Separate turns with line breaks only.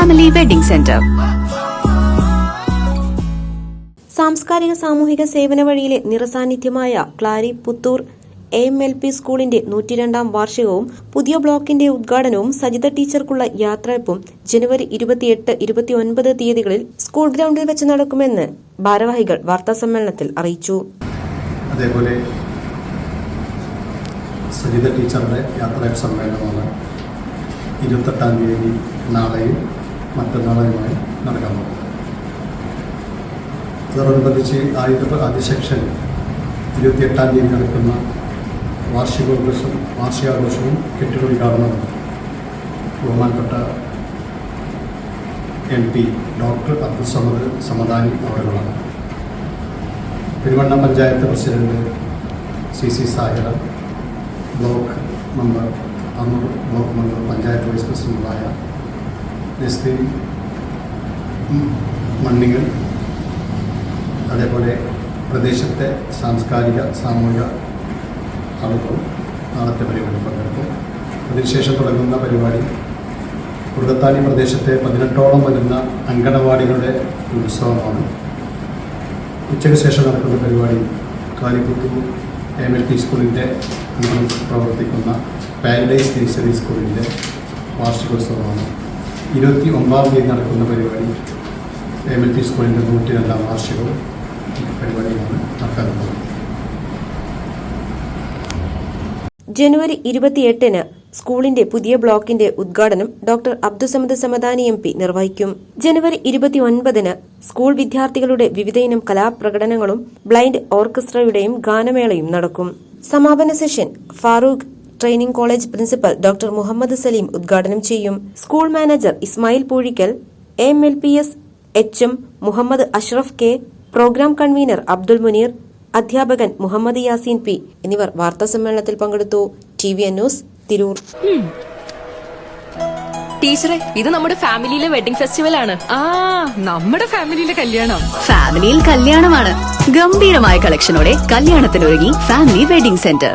Family wedding centre
സാംസ്കാരിക സാമൂഹിക സേവന വഴിയിലെ നിറസാന്നിധ്യമായ Klari Puthur A M L P സ്കൂളിന്റെ നൂറ്റിരണ്ടാം വാർഷികവും പുതിയ ബ്ലോക്കിന്റെ ഉദ്ഘാടനവും സജിത ടീച്ചർക്കുള്ള യാത്രയപ്പും ജനുവരി ഇരുപത്തിയെട്ട് ഇരുപത്തിയൊൻപത് തീയതികളിൽ സ്കൂൾ ഗ്രൗണ്ടിൽ വെച്ച് നടക്കുമെന്ന് ഭാരവാഹികൾ വാർത്താസമ്മേളനത്തിൽ അറിയിച്ചു.
അതേപോലെ സജിത ടീച്ചറുടെ യാത്രാ സമ്മേളനമാണ് ഇരുപത്തെട്ടാം തീയതി നാളെയും മറ്റന്നാളെയുമായി നടക്കാൻ പോകുന്നത് അതോടനുബന്ധിച്ച് ആദ്യത്തെ ആദ്യ സെക്ഷൻ ഇരുപത്തിയെട്ടാം തീയതി നടക്കുന്ന വാർഷികോത്സവം വാർഷികാഘോഷവും കെട്ടിട ഉദ്ഘാടനവും ബഹുമാനപ്പെട്ട M P doctor Abdul Samad Samadani അവിടെയുള്ളതാണ് Peruvanna panchayat president C C Sahira block member Annur block member panchayat vice പ്രസിഡന്റായ നസ്രീൻ മണ്ണികൾ അതേപോലെ പ്രദേശത്തെ സാംസ്കാരിക സാമൂഹിക ആളുകളും നാളത്തെ പരിപാടി പങ്കെടുക്കും. അതിനുശേഷം തുടങ്ങുന്ന പരിപാടി കുറുകത്താനി പ്രദേശത്തെ പതിനെട്ടോളം വരുന്ന അങ്കണവാടികളുടെ ഉത്സവമാണ്. ഉച്ചയ്ക്ക് ശേഷം നടക്കുന്ന പരിപാടി കാലിക്കുത്തു എം എൽ പി സ്കൂളിന്റെ പ്രവർത്തിക്കുന്ന പാരഡൈസ് നഴ്സറി സ്കൂളിന്റെ വാർഷികോത്സവമാണ്. ഇരുപത്തി ഒമ്പതാം തീയതി നടക്കുന്ന പരിപാടി. എം എൽ പി സ്കൂളിന്റെ നൂറ്റി രണ്ടാം വാർഷികവും പരിപാടിയാണ് നടക്കാൻ പോകുന്നത്
ജനുവരി ഇരുപത്തിയെട്ടിന് സ്കൂളിന്റെ പുതിയ ബ്ലോക്കിന്റെ ഉദ്ഘാടനം doctor Abdussamad Samadani M P നിർവഹിക്കും. ജനുവരി ഇരുപത്തിയൊൻപതിന് സ്കൂൾ വിദ്യാർത്ഥികളുടെ വിവിധയിനം കലാപ്രകടനങ്ങളും ബ്ലൈൻഡ് ഓർക്കസ്ട്രയുടെയും ഗാനമേളയും നടക്കും. സമാപന session Farook training college principal doctor Muhammad Saleem ഉദ്ഘാടനം ചെയ്യും. School manager Ismail Poozhikkal M L P S H M Muhammad Ashraf K program convener Abdul Muneer അധ്യാപകൻ മുഹമ്മദ് യാസീൻ പി എന്നിവർ വാർത്താ സമ്മേളനത്തിൽ പങ്കെടുത്തു. T V N news Tirur.
ടീച്ചറെ ഇത് നമ്മുടെ ഫാമിലിയിലെ വെഡിംഗ് ഫെസ്റ്റിവൽ ആണ്.
ആ നമ്മുടെ ഫാമിലിയിലെ കല്യാണം.
ഫാമിലിയിൽ കല്യാണമാണ്. ഗംഭീരമായ കളക്ഷനോടെ കല്യാണത്തിനൊരുങ്ങി ഫാമിലി വെഡിംഗ് സെന്റർ.